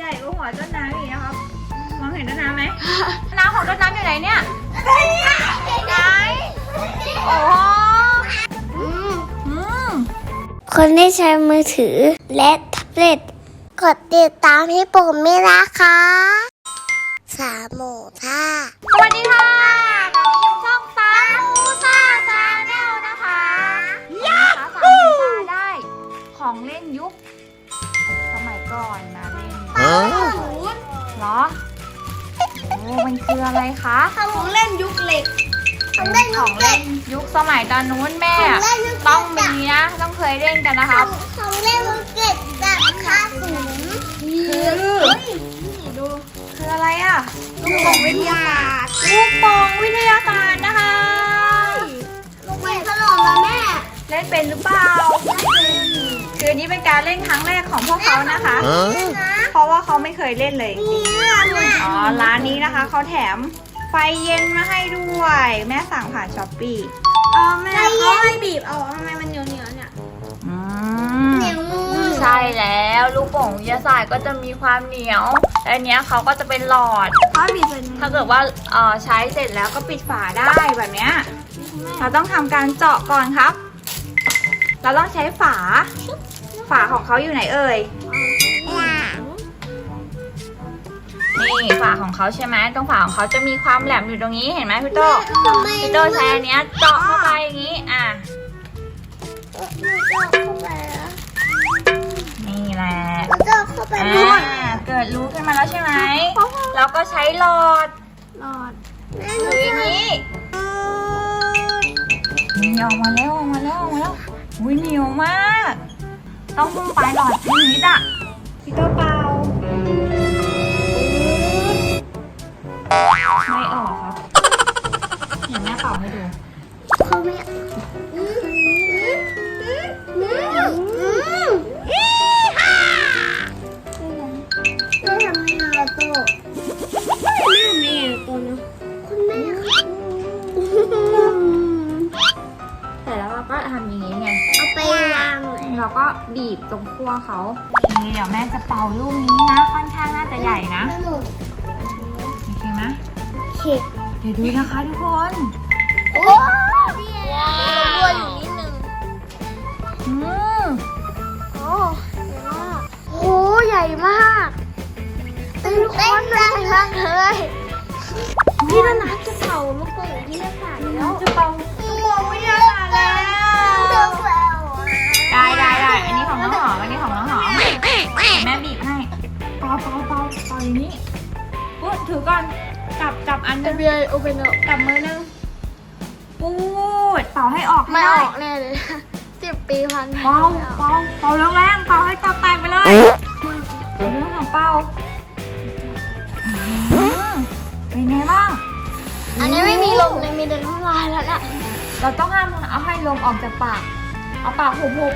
ใหญ่กว่าหัวต้นน้ำอีกนะครับ มองเห็นต้นน้ำไหมต้นน้ำของต้นน้ำอยู่ไหนเนี่ย ไหน โอ้โหอืมคนที่ใช้มือถือและแท็บเล็ตกดติดตามให้ผมไม่นะคะสามหมูท่า ยุคสมัยตอนนู้นแม่ของเล่นยุคต้องมีนะ ต้องเคยเล่นกันนะครับ ของเล่นมันเก็บจากค่าสูงคือดูคืออะไรอะลูกโป่งวิทยาศาสตร์ลูกโป่งวิทยาศาสตร์นะคะลูกเป็นขนมนะแม่เล่นเป็นหรือเปล่าคืออันนี้เป็นการเล่นครั้งแรกของพวกเขานะคะ เพราะว่าเขาไม่เคยเล่นเลยจริงนี่แม่ๆอ๋อร้านนี้นะคะเขาแถม ไฟเย็นมาให้ด้วย แม่สั่งผ่านช้อปปี้อ๋อแม่เขาให้บีบเอาทำไมมันเหนียวเหนียวเนี่ยอืเหนียวมือใช่แล้วลูกโป่งวิทยาศาสตร์ก็จะมีความเหนียวและอันเนี้ยเขาก็จะเป็นหลอด เขาบีบเป็นถ้าเกิดว่าเอ่อใช้เสร็จแล้วก็ปิดฝาได้แบบเนี้ยเราต้องทำการเจาะก่อนครับ เราต้องใช้ฝา ฝาของเขาอยู่ไหนเอ่ย นี่ฝาของเขาใช่ไหมตรงฝาของเขาจะมีความแหลมอยู่ตรงนี้เห็นไหมพี่โตพี่โตใช้อันเนี้ยเจาะเข้าไปอย่างนี้อะนี่แหละเข้าไปอ่าเกิดรู้ขึ้นมาแล้วใช่ไหมเราก็ใช้หลอดหลอดคือย่างนี้นี่ออกมาแล้วออกมาแล้วออกมาแล้วอุ้ยเหนียวมาก ต้องพุ่งปลายหลอดนิดอะพี่โตเปล่า ไม่ออกครับเดี๋ยวแม่เป่าให้ดูเขาไม่อืมอืมอืมอืมอีห่าแม่ทำให้นาโต้แม่ทำให้นาโต้นะคุณแม่เสร็จแล้วเราก็ทำอย่างนี้ไง เอาไปวางเลยเราก็บีบตรงขั้วเขานี่เดี๋ยวแม่จะเป่าลูกนี้นะ ค่อนข้างน่าจะใหญ่นะ เข็ดเดี๋ยวดูนะคะทุกคนโอ้ว้าวอยู่นิดนึงอืมโอ้โหใหญ่มากเป็นคนใหญ่มากเลยพี่นานาจะเป่าลูกโป่งที่จะผ่านแล้วจะเป่าลูกโป่งวิทยาศาสตร์แล้วได้ได้ได้อันนี้ของน้องหอมอันนี้ของน้องหอมแม่บีบให้เป่าเป่าเป่าเป่าอย่างนี้ปุ๊บถือก่อน จับจับอันหนึง FBI open up จับมือหนึงปูดเป่าให้ออกให้ไม่อได้อกแน่เลยสิบปีพันเป่าเป่าเป่าแรงๆเป่าให้ตับแตกไปเลยเรื่องของเป่าอืมเป็นไงบ้าง อันนี้ไม่มีลมเลยมีแต่น้ำลายแล้วน่ะเราต้องห้ามเอาให้ลมออกจากปาก เอาปากหุบหุบ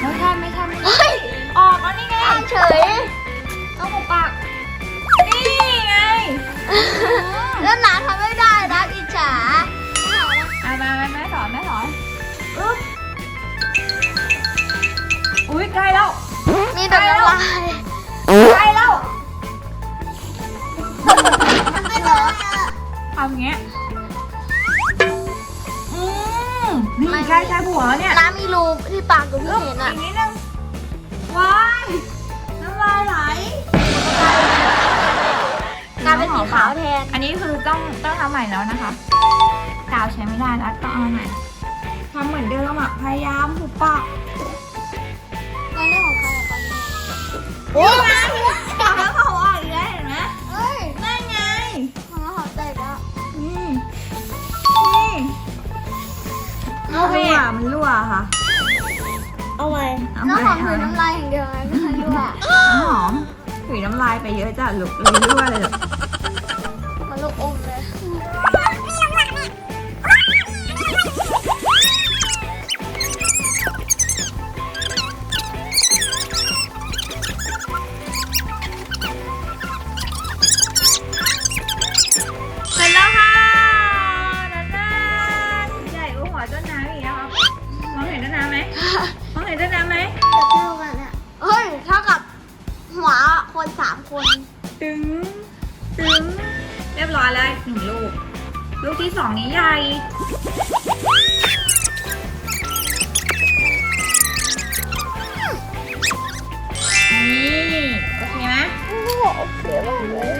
ไม่ใช่ไม่ใช่ไม่ใช่เฮ้ยออกแล้วนี่ไงเฉย ต้องหุบปากนี่ไง แล้วนาทำไม่ได้นะอิจฉาอะมาแม่แม่สอนแม่สอนอึ๊บอุ้ยใกล้แล้วมีแต่น้ำลายใกล้แล้วไม่เลยทำอย่างเงี้ยอืมนี่ใกล้ใกล้หัวแล้วเนี่ยน้ำมีรูที่ปากกับพี่อึ๊บเห็นอีอะกนิดนึงว้ายน้ำลายไหล กลายเป็นสีขาวแทน อันนี้คือต้องต้องทำใหม่แล้วนะคะ กาวใช้ไม่ได้แล้วต้องเอาใหม่ทำเหมือนเดิมอะ พยายามหุบปากแล้วเรื่องของใครอะตอนนี้โอ้ยปากแล้วเขาออกอีกแล้วเห็นไหมเอ้ยนั่นไงของเราหอมใจแล้วนี่นี่รั่วมันรั่วค่ะ เอาไว้เอาน้องไปหอมเอาถือไปน้ำลายอย่างเดียวไงไม่เคยรู้อะน้ำหอม ถุยน้ำลายไปเยอะจ้ะลูกเลยรั่วเลยลูกมันลูกอมเลยเสร็จแล้วค่ะนั่นน่ะใหญ่กว่าหัวต้นน้ำอีกนะครับมองเห็นต้นน้ำไหมมองเห็นต้นน้ำไหม จะเท่ากันอะเฮ้ยเท่ากับหัว คนสามคน ตึงตึงเรียบร้อยแล้วหนึ่งลูก ลูกที่สองนี้ใหญ่ นี่โอเคไหมโอ้โหโอเคมากเลย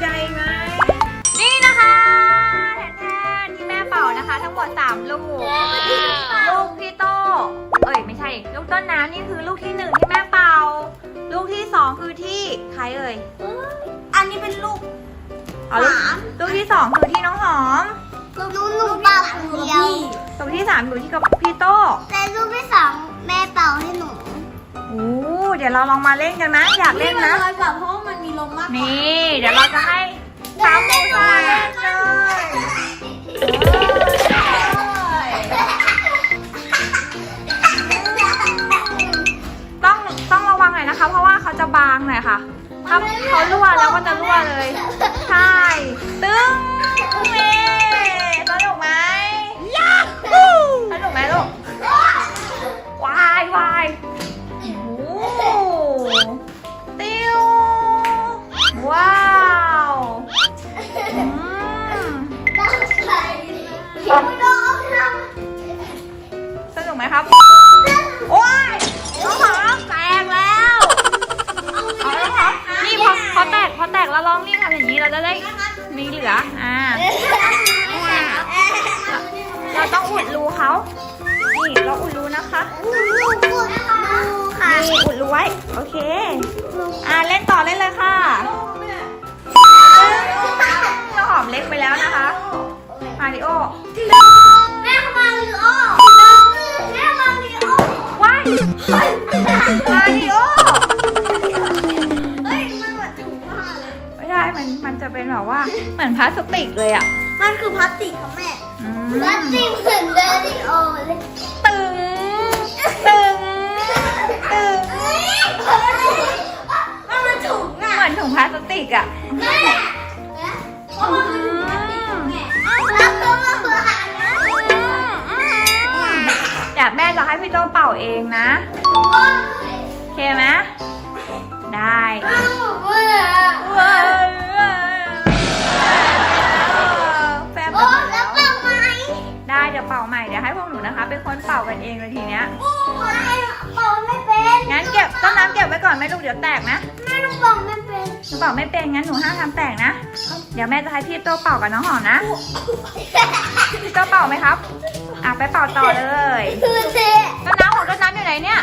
ใหญ่ไหมนี่นะคะแทนๆที่แม่เป่านะคะ ทั้งหมด3ลูก ลูกพี่โต เอ้ยไม่ใช่ ลูกต้นน้ำนี่คือลูกที่หนึ่งที่แม่เป่าลู กที่สองคือที่ใครเอ่ยอันนี้เป็นลูกอ๋อลูกสามลูกที่สองคือที่น้องหอม ลูกหนูเป่าคนเดียวลูกที่สามอยู่ที่กับพี่โตแต่ลูกที่สองแม่เป่าให้หนูโอ้เดี๋ยวเราลองมาเล่นกันไหมอยากเล่นนะร้อยกว่าเพราะว่ามันมีลมมากนี่ เดี๋ยวเราจะให้สามมูซาเล่นเลย มีเหลือ อ่า เราต้องอุดรูเขา นี่ เราอุดรูนะคะ นี่อุดรูไว้ โอเค ติกเลยอะ มันคือพลาสติกค่ะแม่อืมพลาสติกเหมือนเดริโอเลยตึงตึงตึงมันเป็นถุงอะเหมือนถุงพลาสติกอะ แม่เพราะมันเป็นพลาสติกค่ะแม่แล้วก็มาเบื่อหานะอยากแม่จะให้พี่โตเป่าเองนะโอเคไหมได้ เบื่อว้า เดี๋ยวเป่าใหม่เดี๋ยวให้พวกหนูนะคะ เป็นคนเป่ากันเองเลยทีเนี้ยโอ้ไม่เป่าไม่เป็นงั้นเก็บต้นน้ำเก็บไว้ก่อนไหม่ลูกเดี๋ยวแตกนะแม่ต้องเป่าไม่เป็นหนูเป่าไม่เป็นงั้นหนูห้ามทำแตกนะ เดี๋ยวแม่จะให้พี่โตเป่ากับน้องหอมนะพี่โตเป่าไหมครับอะไปเป่าต่อเลยคือเจ๊ต้นน้ำของต้นน้ำอยู่ไหนเนี่ย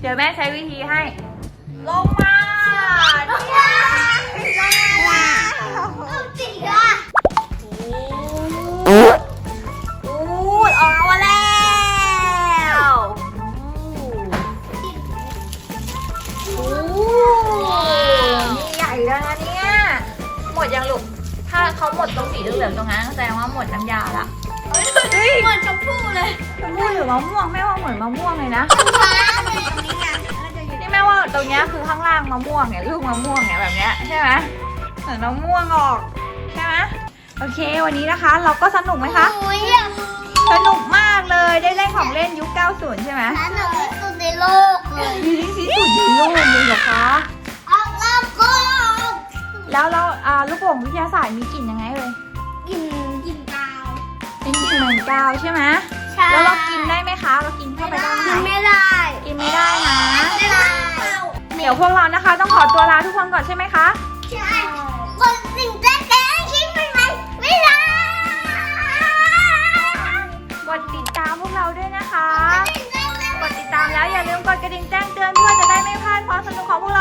เดี๋ยวแม่ใช้วิธีให้ ลงมาเนี่ยเอาจริงอะอูดออกมาแล้วโอ้นี่ใหญ่แล้วนะเนี่ยหมดยังลูก ถ้าเขาหมดตรงสีเหลืองตรงนั้นแสดงว่าหมดน้ำยาละ เฮ้ยเหมือนชมพู่เลยมะม่วงหรือมะม่วงแม่ว่าเหมือนมะม่วงเลยนะฟ้าเลยตรงนี้ไงแล้วจะอยู่นี่แม่ว่าตรงเนี้ยคือข้างล่างมะม่วงเนี่ยลูกมะม่วงเนี่ยแบบเนี้ยใช่ไหมเหมือนมะม่วงออกใช่ไหมโอเค วันนี้นะคะ เราก็สนุกไหมคะ โอ้ยอะสนุกมากเลยได้เล่นของเล่นยุค 90 ใช่ไหมสนุกที่สุดในโลกเลยมีที่สุดในโลกเลยเหรอคะเอาแล้วก็แล้วเราอ่าลูกโป่งวิทยาศาสตร์มีกลิ่นยังไงเลย อนกาวใช่ไหมใช่แล้วเรากินได้ไหมคะ เรากินเข้าไปได้ไหมกินคะไม่ได้กินไม่ได้นะไม่ได้เดี๋ยวพวกเรานะคะ ต้องขอตัวลาทุกคนก่อนใช่ไหมคะใช่กดสิ่งแจ้งแจ้งคิดไม่ไหมไม่ได้กดติดตามพวกเราด้วยนะคะสิ่งแจ้งแจ้งกดติดตามแล้วอย่าลืมกดกระดิ่งแจ้งเตือนเพื่อจะได้ไม่พลาดความสนุกของพวก